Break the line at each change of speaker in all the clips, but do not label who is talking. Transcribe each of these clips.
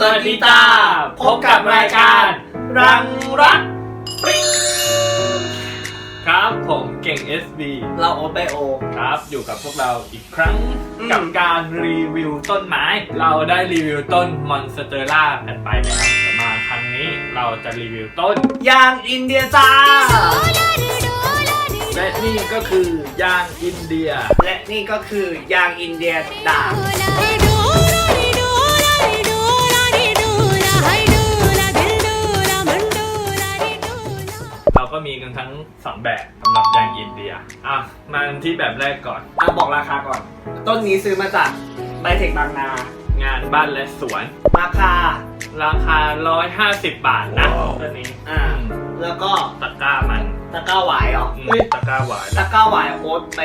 สวัสดีจ้าพบกับรายการ รังรักปริ้ง
ครับผมเก่ง SB
เราโอตไบโอ
ครับอยู่กับพวกเราอีกครั้ง
อืม
กับการรีวิวต้นไม้ เราได้รีวิวต้นมอนสเตอร่ากันไปแล้วแต่มาครั้งนี้เราจะรีวิวต้น
ยางอินเดียจ้า
และนี่ก็คือยางอินเดีย
และนี่ก็คือยางอินเดียด่าง
เก็มีกันทั้งสองแบบสำหรับยางอินเดียอะมาที่แบบแรกก่อน
อะบอกราคาก่อน ต้นนี้ซื้อมาจากไบเทคบางนา
งานบ้านและสวน
ราคา
ราคา 150 บาทนะต้นนี้
อ่า แล้วก็
ตะกร้ามัน
ตะกร้าหวายเหรอ
อืม
เฮ้ย
ตะกร้าหวาน
ตะกร้าหวายโอ๊ตไป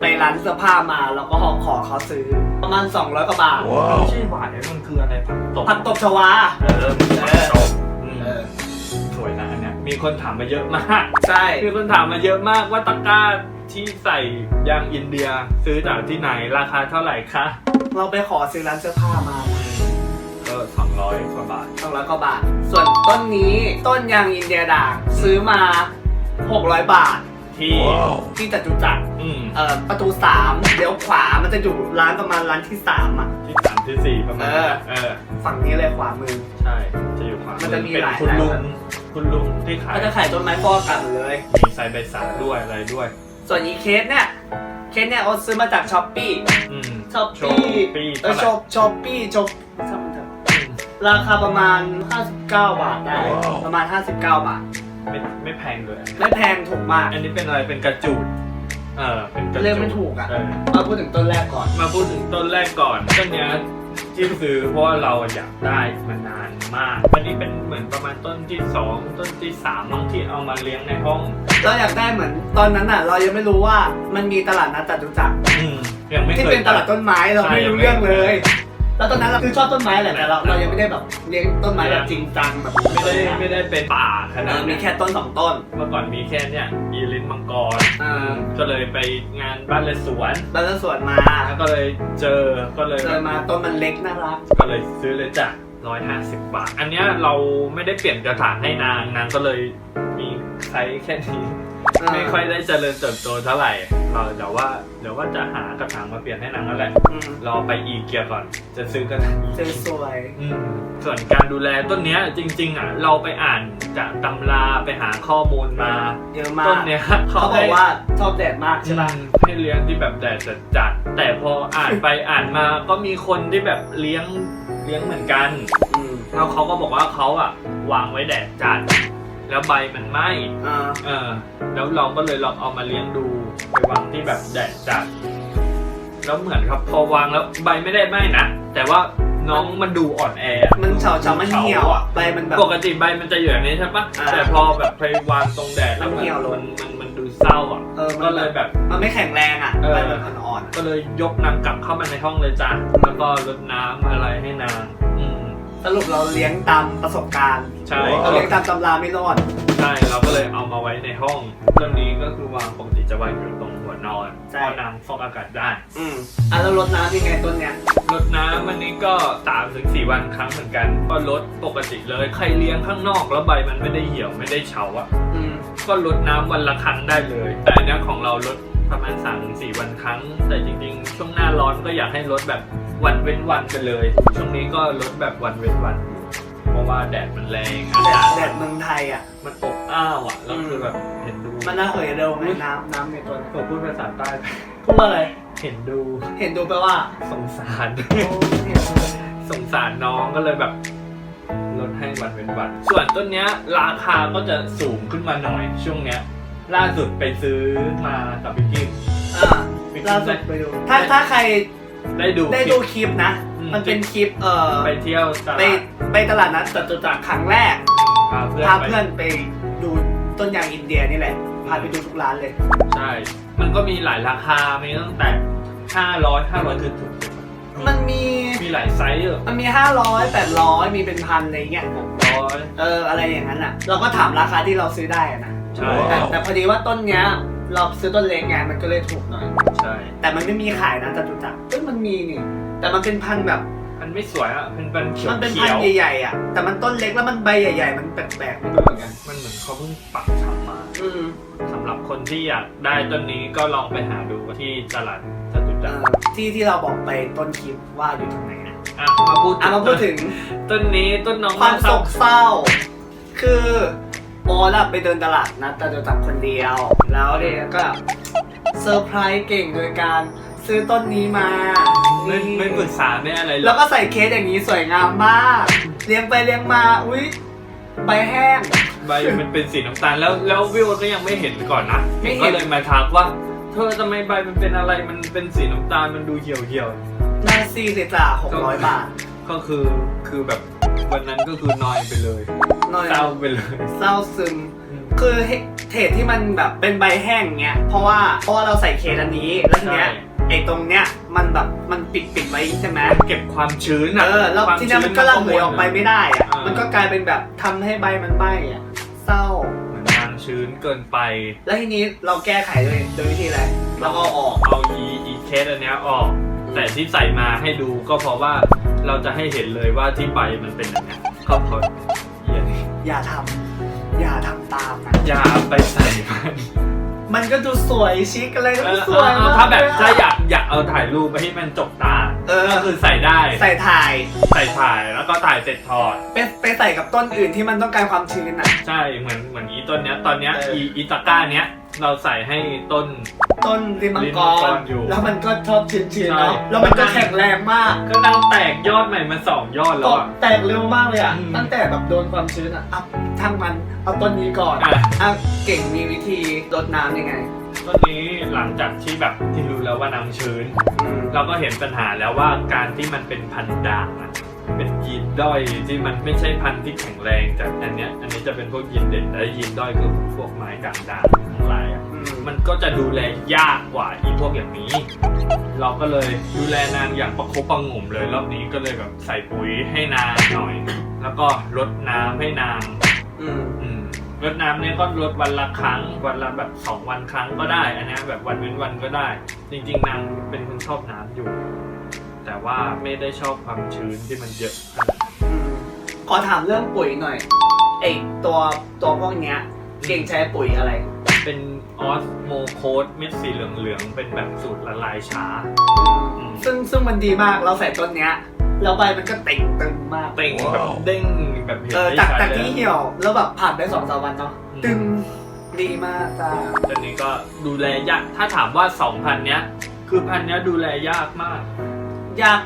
ไปร้านเสื้อผ้ามา แล้วก็ขอเขาซื้อ ประมาณ 200กว่าบาท
ไม่ใช่หวานมันคืออะไรผักตบ
ผักตบชวา
เออมันผักตบ มีคนถามมาเยอะมาก
ใช่
มีคนถามมาเยอะมากว่าตะกร้าที่ใส่ยางอินเดียซื้อจากที่ไหนราคาเท่าไหร่คะ
เราไปขอซื้อร้านเสื้อผ้ามา
ก็สองร้อยกว่าบาท
สองร้อยกว่าบาท ส่วนต้นนี้ต้นยางอินเดียด่างซื้อมา 600 บาท
ที่
ที่จตุจักร
อืม
เอ่อประตู3เลี้ยวขวามันจะอยู่ร้านประมาณร้านที่3อะ
ที่สามที่สี่ประมาณ
เออ
เออ
ฝั่งนี้เลยขวามือ
ใช่ จะอยู่ขวา
มันจะมี
เป็น
หลาย
คุณลุ
หลาย
งคุณลุงที่ขาย
ก็จะขายต้นไม้ฟอกอากาศหมดเลย
มีไซส์ใบสั่งด้วยอะไรด้วย
ส่วนอีเคสเนี่ยเคสเนี่ยโอ๊ตซื้อมาจากช้อปปี้
อืม
ช้อป
ช้อ
ปี้
ปปี้
เออ
เท่าไหร่
ช้อปช้อปปี้ช้อปช่างมันเถอะราคาประมาณ 59 บาทได้ประมาณ 59 บาท
ไม่ไม่แพงเลย
ไม่แพงถูกมาก
อันนี้เป็นอะไรเป็นกระจูดเออเป็นกระจูด
เรียกไม่ถูกอะ
เมา
พูดถึงต้นแรกก่อน
มาพูดถึงต้นแรกก่อนต้นเนี้ยที่ซื้อเพราะว่าเราอยากได้มานานมากวันนี้เป็นเหมือนประมาณต้นที่สองต้นที่สามมั้งที่เอามาเลี้ยงในห้อง
เราอยากได้เหมือนตอนนั้นอะ เรายังไม่รู้ว่ามันมีตลาดนัดจตุจักร
อืมยังไม่
ที่
เคย
เป็นตลาดต้นไม้เรา
ใช่
ไม่รู้
ยังไม่
เรื่องเลย แล้วตอนนั้นเราคือชอบต้นไม้แหละแต่เราเรายังไม่ได้แบบเลี้ยงต้นไม้แบบจริงจังแบบ
ไม่ได้ไม่ได้เป็นป่าข
เอ
นาด
อมี
นั้น
แค่ต้นสองต้น
เมื่อก่อนมีแค่เนี่ยอีลินมังกร
เออ
ก็เลยไปงานบ้านเลยสวน
บ้านสวนมา
แล้วก็เลยเจอก็เลย
เจอมาต้นมันเล็กน่ารัก
ก็เลยซื้อเลยจ้ะร้อยห้าสิบบาท อันเนี้ยเราไม่ได้เปลี่ยนกระถางให้นางนางก็เลยมีไซส์แค่นี้
เออ
ไม่ค่อยได้เจริญเติบโตเท่าไหร่เราเดี๋ยวว่าเดี๋ยวว่าจะหากระถางมาเปลี่ยนให้นางนั่นแหละ
อืม
รอไปอีเกียก่อน จะซื้อกระถางอี
เจอสวย
อืมส่วนการดูแลต้นเนี้ยจริง ๆอะเราไปอ่านจากตำราไปหาข้อมูลมา
เยอะมา
ต้
ก
นเนี้ย
เขาบอก
ให้
ว่าชอบแดดมาก
ใช่
ใช่
ปะ
ปะ
ให้เลี้ยงที่แบบแดดจัดๆแต่พออ่านไปอ่านมาก็มีคนที่แบบเลี้ยงเลี้ยงเหมือนกัน
อืม
แล้วเขาก็บอกว่าเขาอะวางไว้แดดจัด แล้วใบมันไหม้
อ่า
เออ แล้วเราก็เลยลองเอามาเลี้ยงดูไปวางที่แบบแดดจัดแล้วเหมือนครับพอวางแล้วใบไม่ได้ไหม้นะแต่ว่าน้องมันดูอ่อนแออะ
มันเฉาเฉามันเหี่ยวอะใบมันแบบ
ปกติใบมันจะอยู่อย่างนี้ใช่ปะ
อ่า
แต่พอแบบไปวางตรงแดดแล้ว
มันเหี่ยวลง
มันมันมันดูเศร้าอะ
เออมัน
ก็เลยแบบ
มันไม่แข็งแรงอะ
เออ
ใบมันอ่อนๆ
ก็เลยยกนางกลับเข้ามาในห้องเลยจ้ะแล้วก็รดน้ำอะไรให้นางอืม
สรุปเราเลี้ยงตามประสบการณ์
ใช่
เราเลี้ยงตามตำราไม่รอด
ใช่เราก็เลยเอามาไว้ในห้องเรื่องนี้ก็คือวางปกติจะวางอยู่ตรงหัวนอน
ใช่
เพราะนางฟอกอากาศได้
อืมอะแล้วรดน้ำยังไงต้นเนี้ย
รดน้ำวันนี้ก็3าถึงสวันครั้งเหมือนกัน ก็ลดปกติเลยใครเลี้ยงข้างนอกแล้วใบมันไม่ได้เหี่ยวไม่ได้เฉาอะ
อืม
ก็ลดน้ำวันละครั้งได้เลย แต่อันเนี้ยของเราลดประมาณ3าถึงสวันครั้ง แต่จริงๆ ช่วงหน้าร้อนก็อยากให้ลดแบบ วันเว้นวันไปเลย ช่วงนี้ก็ลดแบบวันเว้นวันอยู่เพราะว่าแดดมันแรงอา
แดด
กาศ
แดดเมืองไทยอะ
มันอบอ้าวอะแล้วคือแบบเห็นดู
มันน่าเหยเร็วไงน้ำน้ำในตัวนี้
ผมพูดภาษาใต้ไป
พูดว่าอะไร
เห็นดู
เห็นดูแปลว่า
สงสาร
โอ้เห็นดู
สงสารน้องก็เลยแบบลดให้วันเป็นวัน ส่วนต้นเนี้ยราคาก็จะสูงขึ้นมาหน่อยช่วงเนี้ย ล่าสุดไปซื้อมากับพี่กิม
อ่าล่าสุดไปดู ถ้าถ้าใคร
ได้ดู
ได้ดูคลิปนะ
อืม
มันเป็นคลิปเอ่อ
ไปเที่ยวต
ไป
ลาด
ไปตลาดนัดจตุจักรครั้งแรก
พาเพื่อน
พา
ไป
เพื่อนไปดูต้นยางอินเดียนี่แหละพาไปดูทุกร้านเลย
ใช่ มันก็มีหลายราคา มีตั้งแต่ห้าร้อยห้าร้อยคือถูกสุด
มันมี
มีหลายไซส์อะ
มันมี500 800มีเป็นพันอะไรเงี้ย
หกร้อย
เอออะไรอย่างนั้นอะ เราก็ถามราคาที่เราซื้อได้อะนะ
ใช่
แต่แต่พอดีว่าต้นเนี้ย เราซื้อต้นเล็กไงมันก็เลยถูกหน่อย
ใช่
แต่มันไม่มีขายนะจตุจักรเอ้ยมันมีนี่ แต่มันเป็นพันธุ์แบบ
มันไม่สวยอะเป็นเป็นเขียว
มันเป็น
เขี
พัน
ยว
ธุ์ใหญ่ๆอะ แต่มันต้นเล็กแล้วมันใบใหญ่ ๆ มันแปลกๆไม่รู้เหมือนกัน
มันเหมือนเขาเพิ่งปักทำมา
อืม
สำหรับคนที่อยากได้ต้นนี้ก็ลองไปหาดูที่ตลาดจตุ
เอ
จักร
อที่ที่เราบอกไปต้นคลิปว่าอยู่ตรงไหนนะ
อะมาพูด
อะมาพูดถึง
ต้นนี้ต้นน้อง
ความโศ
เศร้
กเศร้า คือ โอละไปเดินตลาดนะแต่จะจับคนเดียว แล้วเนี่ยก็เซอร์ไพรส์เก่งโดยการซื้อต้นนี้มา
ไม่
นี่
ไม่ปรึกษาไม่อะไรเล
แล้ว
ย
ก็ใส่เคสอย่างนี้สวยงามมาก เลี้ยงไปเลี้ยงมาอุ้ยใบแห้ง
ใบมันเป็นสีน้ำตาลแล้วแล้ววิวก็ยังไม่เห็นก่อนนะ
ไม่เห็น
ก็เลยมาทักว่า เธอทำไมใบมันเป็นอะไรมันเป็นสีน้ำตาลมันดูเหี่ยวเหี่ยว
นาซีเลยจ้ะหกร้อยบาท
ๆก็คือคือแบบวันนั้นก็คือนอยไปเลย
หน่อย
เศร้าไปเลย
เศร้าซึม คือเทศที่มันแบบเป็นใบแห้งเงี้ย เพราะว่าเพราะว่าเราใส่เคสอันนี้แล้วทีเนี้ย
ใช่
ไอ้ตรงเนี้ยมันแบบมันปิดปิดไว้ใช่ไหม
เก็บความชื้น
เอ
อะ
อแล้ว
ความ
ทีเนี้ยมันก็ระเหยออกไปไม่ได้อะมันก็กลายเป็นแบบทำให้ใบมันไหม้อะเศร้า
เหมือนทางชื้นเกินไป
แล้วทีนี้เราแก้ไขโดยโดยวิธีอะไรเราก็เอาออก
เอาอีอีเคสอันเนี้ยออก แต่ที่ใส่มาให้ดูก็เพราะว่าเราจะให้เห็นเลยว่าที่ใบมันเป็นอย่างเงี้ยก็เพราะเหี้ยนี่
อย่าทำอย่าทำตามนะ
อย่าไปใส่มัน
มันก็ดูสวยชิคอะไรก็
เอ
ดู
อ
สวย
เอา
มาก
ถ้าแบบ
เลยะ
ถ้าอยากอยากเอาถ่ายรูปไปให้มันจบตา
เออ
ก็คือใส่ได้
ใส่ถ่าย
ใส่ถ่ายแล้วก็ถ่ายเสร็จถอด
ไปไปใส่กับต้นอื่นที่มันต้องการความชื้นอะ
ใช่เหมือนเหมือนอีต้นเนี้ยตอนเนี้ย
เอออี
อีอีตาก้าเนี้ย เราใส่ให้ต้น
ต้นริมมัง
ลิ้น
ก
มังก
ร
รอยู่
แล้วมันก็ชอบชื้นๆ
ใช่
เนาะแล้วมันก็แข็งแรงมาก
ก็นั่งแตกยอดใหม่มาสองยอดแล้
ต
ว
ก
อะ
แตกเร็วมากเลยอะ
อืม
ตั้งแต่แบบโดนความชื้นอะอะทั้งมันเอาต้นนี้ก่อน
อะ
อะเก่งมีวิธีรดน้ำยังไง
ต้นนี้หลังจากที่แบบที่รู้แล้วว่าน้ำชื้น
อืม
เราก็เห็นปัญหาแล้วว่าการที่มันเป็นพันธุ์ด่างอะเป็นยีนด้อยที่มันไม่ใช่พันธุ์ที่แข็งแรงจากอันเนี้ยอันนี้จะเป็นพวกยีนเด่นและยีนด้อยคือพวกไม้ด่างด่างๆทั้งหลายอะ
อื ม
มันก็จะดูแลยากกว่าอีพวกอย่างนี้ เราก็เลยดูแลนางอย่างประคบประหงมเลยรอบนี้ก็เลยแบบใส่ปุ๋ยให้นางหน่อย แล้วก็รดน้ำให้นาง
อืม
อืมรดน้ำเนี่ยก็รดวันละครั้งวันละแบบสองวันครั้งก็ได้อันเนี้ยแบบวันเว้นวันก็ได้ จริงๆนางเป็นคนชอบน้ำอยู่ แต่ว่าไม่ได้ชอบความชื้นที่มันเยอะ
อืมขอถามเรื่องปุ๋ยหน่อยไอตัวตัวพวกเนี้ย เก่งใช้ปุ๋ยอะไร
เป็น ออสโมโคดเม็ดสีเหลืองๆ เป็นแบบสูตรละลายช้าอืม
ซึ่งซึ่งมันดีมากเราใส่ต้นเนี้ยแล้วใบมันก็เต่งตึงมาก
เต่งแบบเด้งแบบเห็น
เออ
ได้
จาก
ชัด
จาก
เล
ที่
ย
เหี่ยวแล้วแบบผ่านไปสองสามวันเนาะ
อืม
ตึงดีมากจ้า
ตอนนี้ก็ดูแลยากถ้าถามว่าสองพันเนี้ย คือพันเนี้ยดูแลยากมาก
ยาก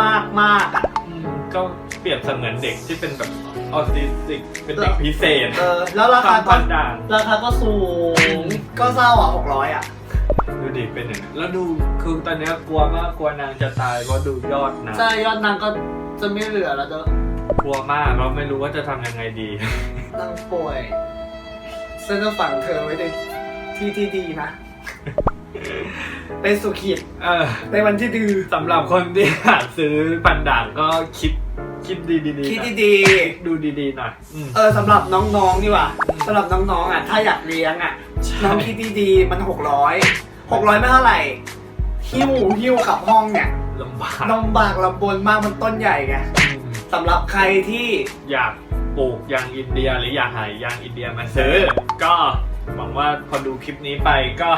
มากมากอะ
อืม ก็เปรียบเสมือนเด็กที่เป็นแบบออทิสติกเป็นเด็กพิเศษ
เออแล้วราคา
ทำ
ก็
พันด่าง
ราคาก็สูง ก็เศร้าอะหกร้อยอะ
ดูดิเป็นอย่างนั้นแล้วดูคือตอนเนี้ยกลัวมากกลัวนางจะตายเพราะดูยอดนะ
ใช่ยอดนางก็จะไม่เหลือแล้วเด้อก
ลัวมากเราไม่รู้ว่าจะทำยังไงดี
นางป่วยฉันจะฝังเธอไว้ในที่ที่ดีนะ เป็นสุขิต
เออ
ในวันที่ดื้อ
สำหรับคนที่อยากซื้อพันด่างก็คิดคิดดีๆดี
คิด
นะ
ดี
ดูดีๆหน่อยอืม
ๆเออสำหรับน้องๆดีกว่าสำหรับน้องๆอะถ้าอยากเลี้ยงอะ
ใช่
น้องคิดดีๆมันหกร้อยหกร้อยไม่เท่าไหร่หิ้วหิ้วขับห้องเนี่ย
ลำบาก
ลำบากลำบนมากมันต้นใหญ่ไง
อืม
สำหรับใครที่
อยากปลูกยางอินเดียหรืออยากหายางอินเดียมาซื้อ ก็หวังว่าพอดูคลิปนี้ไปก็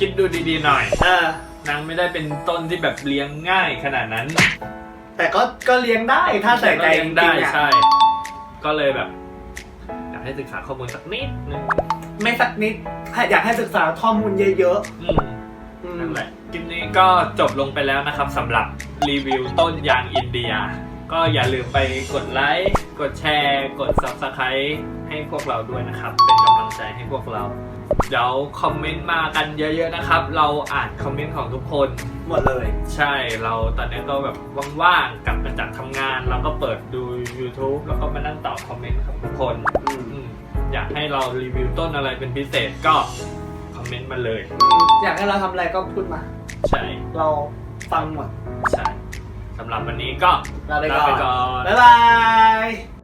คิดดูดีๆหน่อย
เออ
นางไม่ได้เป็นต้นที่แบบเลี้ยงง่ายขนาดนั้น
แต่ก็ก็เลี้ยงได้ถ้าใส่ใจ
ก็
จ
เลี้ย
ริ
ง
ง
ได้
ๆอะ
ใช่ ก็เลยแบบอยากให้ศึกษาข้อมูลสักนิดนึง
ไม่สักนิดอยากให้ศึกษาข้อมูลเยอะ
อืม
ๆอืม
นั่นแหละคลิปนี้ก็จบลงไปแล้วนะครับสำหรับรีวิวต้นยางอินเดีย ก็อย่าลืมไปกดไลค์ กดแชร์ กด Subscribe ให้พวกเราด้วยนะครับ เป็นกำลังใจให้พวกเรา เดี๋ยวคอมเมนต์มากันเยอะๆนะครับ เราอ่านคอมเมนต์ของทุกคน
หมดเลย
ใช่เราตอนนี้ก็แบบว่างๆกลับมาจากทำงานเราก็เปิดดู YouTube แล้วก็มานั่งตอบคอมเมนต์ของทุกคน
อืม
อืมอยากให้เรารีวิวต้นอะไรเป็นพิเศษก็คอมเมนต์มาเลย
อยากให้เราทำอะไรก็พูดมา
ใช่
เราฟังหมด
ใช่ สำหรับวันนี้ก็
ลาไป
ลา
ก่อ
ไป
น
ก่อน
บ๊ายบาย